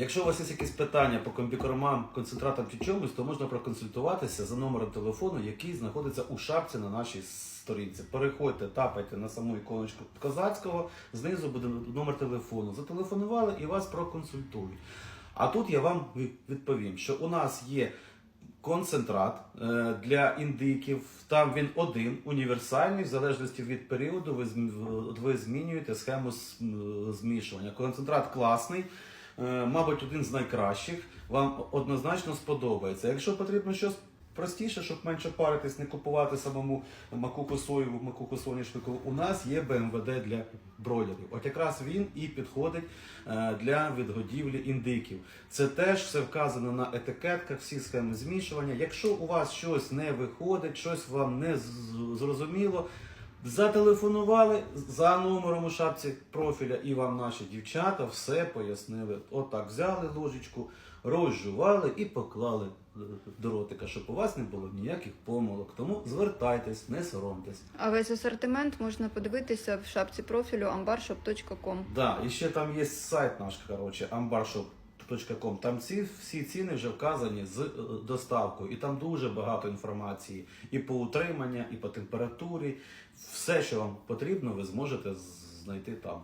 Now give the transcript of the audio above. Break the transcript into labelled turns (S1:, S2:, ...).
S1: Якщо у вас є якісь питання по комбікормам, концентратам чи чомусь, то можна проконсультуватися за номером телефону, який знаходиться у шапці на нашій сторінці. Переходьте, тапайте на саму іконочку козацького, знизу буде номер телефону. Зателефонували і вас проконсультують. А тут я вам відповім, що у нас є концентрат е, для індиків. Там він один, універсальний, в залежності від періоду ви, змінюєте схему змішування. Концентрат класний, мабуть, один з найкращих. Вам однозначно сподобається. Якщо потрібно щось простіше, щоб менше паритись, не купувати самому макуху соєву, макуху соняшнику, у нас є БМВД для бройлерів. От якраз він і підходить е, для відгодівлі індиків. Це теж все вказано на етикетках, всі схеми змішування. Якщо у вас щось не виходить, щось вам не зрозуміло. Зателефонували за номером у шапці профіля, і вам наші дівчата все пояснили. Отак взяли ложечку, розжували і поклали е, до ротика, щоб у вас не було ніяких помилок. Тому звертайтесь, не соромтесь.
S2: А весь асортимент можна подивитися в шапці профілю ambarshop.com.
S1: Да, і ще там є сайт наш, коротше, ambarshop.com. Там ці всі ціни вже вказані з е, доставкою, і там дуже багато інформації і по утримання, і по температурі. Все, що вам потрібно, ви зможете знайти там.